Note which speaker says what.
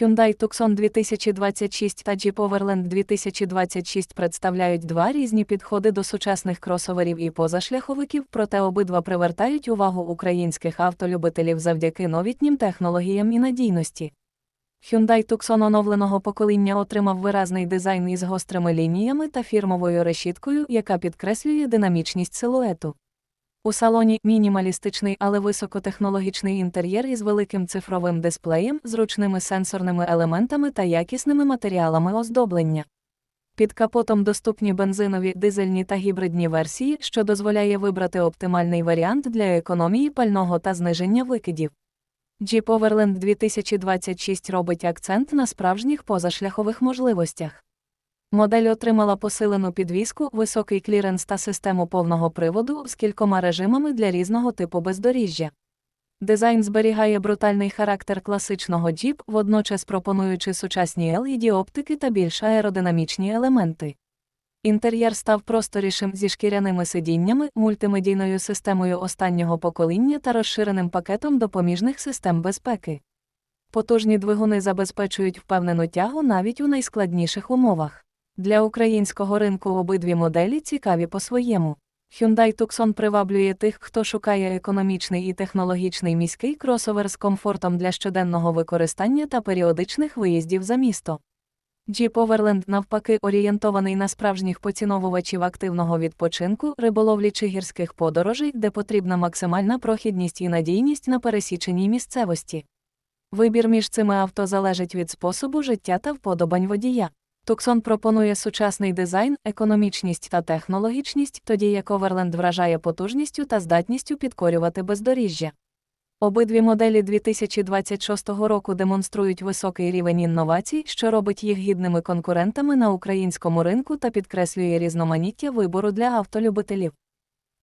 Speaker 1: Hyundai Tucson 2026 та Jeep Overland 2026 представляють два різні підходи до сучасних кросоверів і позашляховиків, проте обидва привертають увагу українських автолюбителів завдяки новітнім технологіям і надійності. Hyundai Tucson оновленого покоління отримав виразний дизайн із гострими лініями та фірмовою решіткою, яка підкреслює динамічність силуету. У салоні мінімалістичний, але високотехнологічний інтер'єр із великим цифровим дисплеєм, зручними сенсорними елементами та якісними матеріалами оздоблення. Під капотом доступні бензинові, дизельні та гібридні версії, що дозволяє вибрати оптимальний варіант для економії пального та зниження викидів. Jeep Overland 2026 робить акцент на справжніх позашляхових можливостях. Модель отримала посилену підвіску, високий кліренс та систему повного приводу з кількома режимами для різного типу бездоріжжя. Дизайн зберігає брутальний характер класичного Jeep, водночас пропонуючи сучасні LED оптики та більш аеродинамічні елементи. Інтер'єр став просторішим зі шкіряними сидіннями, мультимедійною системою останнього покоління та розширеним пакетом допоміжних систем безпеки. Потужні двигуни забезпечують впевнену тягу навіть у найскладніших умовах. Для українського ринку обидві моделі цікаві по-своєму. Hyundai Tucson приваблює тих, хто шукає економічний і технологічний міський кросовер з комфортом для щоденного використання та періодичних виїздів за місто. Jeep Overland, навпаки, орієнтований на справжніх поціновувачів активного відпочинку, риболовлі чи гірських подорожей, де потрібна максимальна прохідність і надійність на пересіченій місцевості. Вибір між цими авто залежить від способу життя та вподобань водія. Tucson пропонує сучасний дизайн, економічність та технологічність, тоді як Overland вражає потужністю та здатністю підкорювати бездоріжжя. Обидві моделі 2026 року демонструють високий рівень інновацій, що робить їх гідними конкурентами на українському ринку та підкреслює різноманіття вибору для автолюбителів.